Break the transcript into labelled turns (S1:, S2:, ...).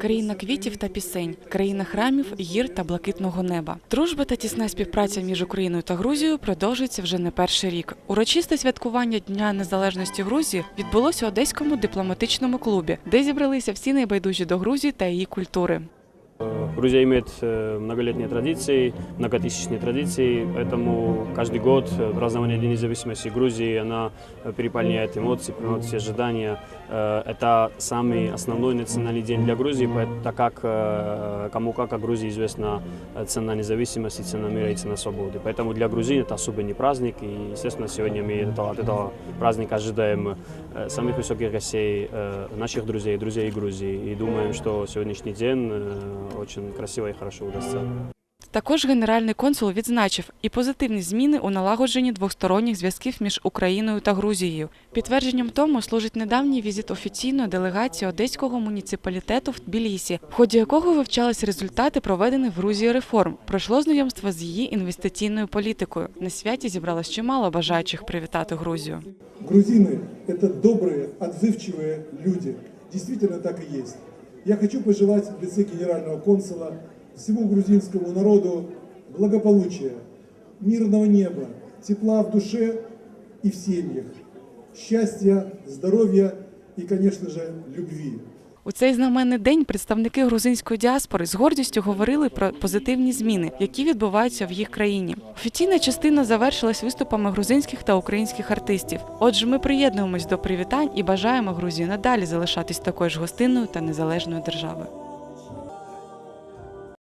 S1: країна квітів та пісень, країна храмів, гір та блакитного неба. Дружба та тісна співпраця між Україною та Грузією продовжується вже не перший рік. Урочисте святкування Дня Незалежності Грузії відбулося у Одеському дипломатичному клубі, де зібралися всі найбайдужі до Грузії та її культури.
S2: Грузия имеет э, многолетние традиции, многотысячные традиции, поэтому каждый год э, празднование Дня независимости Грузии, она э, переполняет эмоции, приносит все ожидания. Это самый основной национальный день для Грузии, так как кому как о Грузии известна цена независимости, цена мира и цена свободы. Поэтому для грузин это особенный праздник, и, естественно, сегодня мы от этого праздника ожидаем самых высоких гостей, наших друзей, друзей Грузии, и думаем, что сегодняшний день э, очень красиво и хорошо удастся.
S1: Також генеральний консул відзначив і позитивні зміни у налагодженні двосторонніх зв'язків між Україною та Грузією. Підтвердженням тому служить недавній візит офіційної делегації одеського муніципалітету в Тбілісі, в ході якого вивчались результати проведених в Грузії реформ. Пройшло знайомство з її інвестиційною політикою. На святі зібралось чимало бажаючих привітати Грузію.
S3: Грузины – это добрые, отзывчивые люди. Действительно так и есть. Я хочу пожелать в лице генерального консула всему грузинскому народу благополучия, мирного неба, тепла в душе и в семьях, счастья, здоровья и, конечно же, любви.
S1: У цей знаменний день представники грузинської діаспори з гордістю говорили про позитивні зміни, які відбуваються в їх країні. Офіційна частина завершилась виступами грузинських та українських артистів. Отже, ми приєднуємось до привітань і бажаємо Грузії надалі залишатись такою ж гостинною та незалежною державою.